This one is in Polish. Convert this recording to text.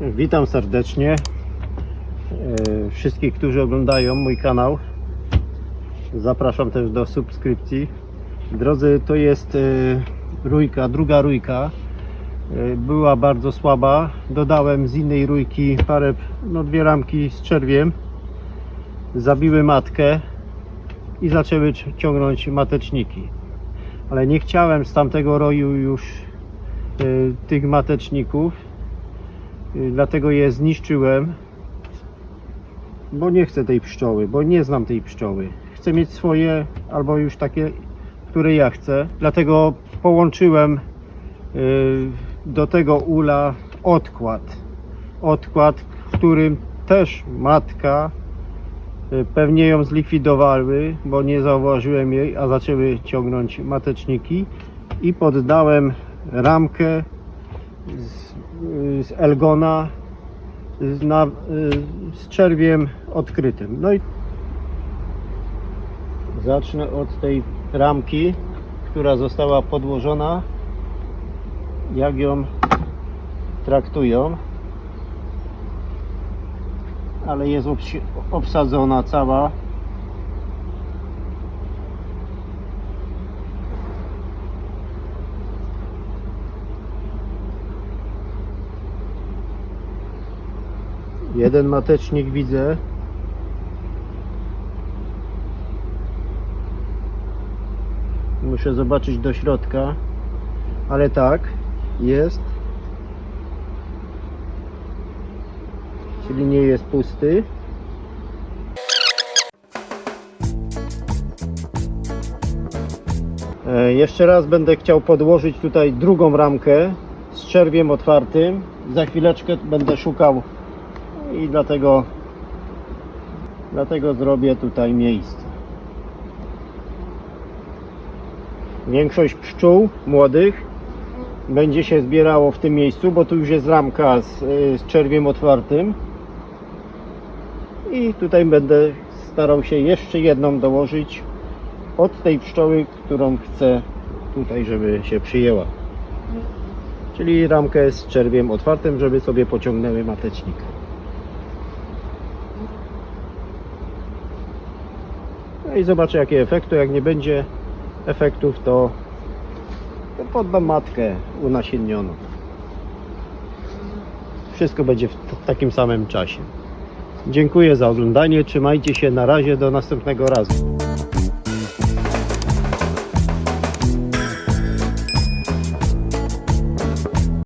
Witam serdecznie e, wszystkich, którzy oglądają mój kanał. Zapraszam też do subskrypcji. Drodzy, to jest e, rójka, druga rójka. E, Była bardzo słaba. Dodałem z innej rójki parę, no dwie ramki z czerwiem. Zabiły matkę i zaczęły ci- ciągnąć mateczniki. Ale nie chciałem z tamtego roju już tych mateczników. Y, Dlatego je zniszczyłem, bo nie chcę tej pszczoły, bo nie znam tej pszczoły. Chcę mieć swoje, albo już takie, które ja chcę. Dlatego połączyłem y, do tego ula odkład. Odkład, w którym też matka y, pewnie ją zlikwidowały, bo nie zauważyłem jej, a zaczęły ciągnąć mateczniki i poddałem ramkę z, z Elgona z, na, z czerwiem odkrytym. No i zacznę od tej ramki, która została podłożona. Jak ją traktują. Ale jest obsadzona cała. Jeden matecznik widzę. Muszę zobaczyć do środka. Ale tak, jest. Czyli nie jest pusty. E, Jeszcze raz będę chciał podłożyć tutaj drugą ramkę z czerwiem otwartym. Za chwileczkę będę szukał i dlatego dlatego zrobię tutaj miejsce. Większość pszczół młodych będzie się zbierało w tym miejscu, bo tu już jest ramka z, z czerwiem otwartym. I tutaj będę starał się jeszcze jedną dołożyć od tej pszczoły, którą chcę tutaj, żeby się przyjęła. Czyli ramkę z czerwiem otwartym, żeby sobie pociągnęły matecznik. No i zobaczę jakie efekty. Jak nie będzie efektów, to, to poddam matkę unasiennioną. Wszystko będzie w takim samym czasie. Dziękuję za oglądanie. Trzymajcie się. Na razie. Do następnego razu.